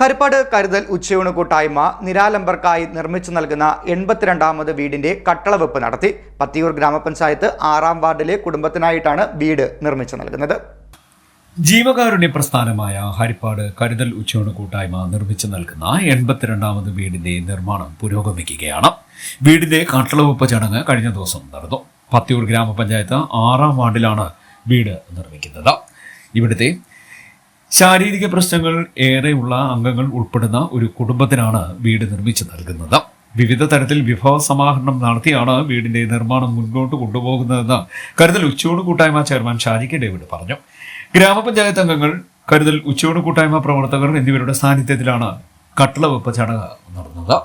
ഹരിപ്പാട് കരുതൽ ഉച്ചയൂണ് കൂട്ടായ്മ നിരാലംബർക്കായി നിർമ്മിച്ചു നൽകുന്ന എൺപത്തിരണ്ടാമത് വീടിന്റെ കട്ടളവെപ്പ് നടത്തി. പത്തിയൂർ ഗ്രാമപഞ്ചായത്ത് ആറാം വാർഡിലെ കുടുംബത്തിനായിട്ടാണ് വീട് നിർമ്മിച്ചു നൽകുന്നത്. ജീവകാരുണ്യ പ്രസ്ഥാനമായ ഹരിപ്പാട് കരുതൽ ഉച്ചയൂണ് കൂട്ടായ്മ നിർമ്മിച്ചു നൽകുന്ന എൺപത്തിരണ്ടാമത് വീടിന്റെ നിർമ്മാണം പുരോഗമിക്കുകയാണ്. വീടിന്റെ കട്ടളവെപ്പ് ചടങ്ങ് കഴിഞ്ഞ ദിവസം നടന്നു. പത്തിയൂർ ഗ്രാമപഞ്ചായത്ത് ആറാം വാർഡിലാണ് വീട് നിർമ്മിക്കുന്നത്. ഇവിടുത്തെ ശാരീരിക പ്രശ്നങ്ങൾ ഏറെയുള്ള അംഗങ്ങൾ ഉൾപ്പെടുന്ന ഒരു കുടുംബത്തിനാണ് വീട് നിർമ്മിച്ചു നൽകുന്നത്. വിവിധ തരത്തിൽ വിഭവ സമാഹരണം നടത്തിയാണ് വീടിന്റെ നിർമ്മാണം മുന്നോട്ട് കൊണ്ടുപോകുന്നതെന്ന് കരുതൽ ഉച്ചയോട് കൂട്ടായ്മ ചെയർമാൻ ഷാജി ഡേവിഡ് പറഞ്ഞു. ഗ്രാമപഞ്ചായത്ത് അംഗങ്ങൾ കരുതൽ ഉച്ചയോട് കൂട്ടായ്മ പ്രവർത്തകർ എന്നിവരുടെ സാന്നിധ്യത്തിലാണ് കട്ടളവെപ്പ് ചടങ്ങ് നടന്നത്.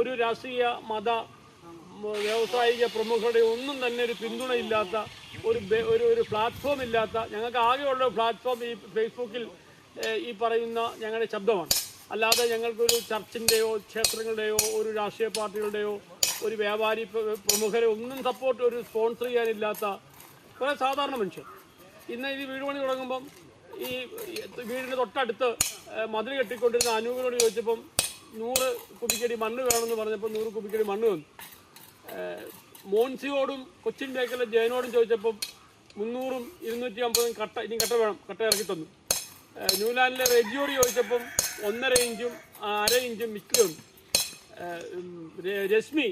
ഒരു രാഷ്ട്രീയ മത വ്യാവസായിക പ്രമുഖരുടെ ഒന്നും തന്നെ ഒരു പിന്തുണയില്ലാത്ത ഒരു ഒരു ഒരു പ്ലാറ്റ്ഫോം ഇല്ലാത്ത ഞങ്ങൾക്ക് ആകെയുള്ള പ്ലാറ്റ്ഫോം ഈ ഫേസ്ബുക്കിൽ ഈ പറയുന്ന ഞങ്ങളുടെ ശബ്ദമാണ്. അല്ലാതെ ഞങ്ങൾക്കൊരു ചർച്ചിന്റെയോ ക്ഷേത്രങ്ങളുടെയോ ഒരു രാഷ്ട്രീയ പാർട്ടികളുടെയോ ഒരു വ്യാപാരി പ്രമുഖരെ ഒന്നും സപ്പോർട്ട് ഒരു സ്പോൺസർ ചെയ്യാനില്ലാത്ത കുറേ സാധാരണ മനുഷ്യർ ഇന്ന് ഈ വീട് പണി തുടങ്ങുമ്പം ഈ വീടിന് തൊട്ടടുത്ത് മതിൽ കെട്ടിക്കൊണ്ടിരുന്ന അനൂപിനോട് ചോദിച്ചപ്പം നൂറ് കുബിക്കടി മണ്ണ് വേണമെന്ന് പറഞ്ഞപ്പോൾ നൂറ് കുബിക്കടി മണ്ണ് വന്നു. മോൻസിയോടും കൊച്ചിൻ ബേക്കറിലെ ജയനോടും ചോദിച്ചപ്പം മുന്നൂറും ഇരുന്നൂറ്റി അമ്പതും കട്ട ഇനി കട്ട വേണം. കട്ട ഇറക്കി തന്നു. ന്യൂലാൻഡിലെ റെജിയോട് ചോദിച്ചപ്പം ഒന്നര ഇഞ്ചും അര ഇഞ്ചും മിക്കും രശ്മി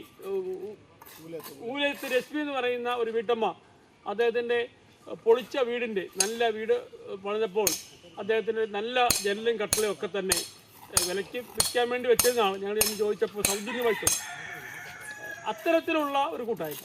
ഊലത്ത്. രശ്മി എന്ന് പറയുന്ന ഒരു വീട്ടമ്മ അദ്ദേഹത്തിന്റെ പൊളിച്ച വീടിന്റെ നല്ല വീട് പണിതപ്പോൾ അദ്ദേഹത്തിന്റെ നല്ല ജനലും കട്ടലും ഒക്കെ തന്നെ വിലയ്ക്ക് വിൽക്കാൻ വേണ്ടി വെച്ചതെന്നാണ് ഞങ്ങൾ ചോദിച്ചപ്പോൾ സൗജന്യമായിട്ട് അത്തരത്തിലുള്ള ഒരു കൂട്ടായ്മ.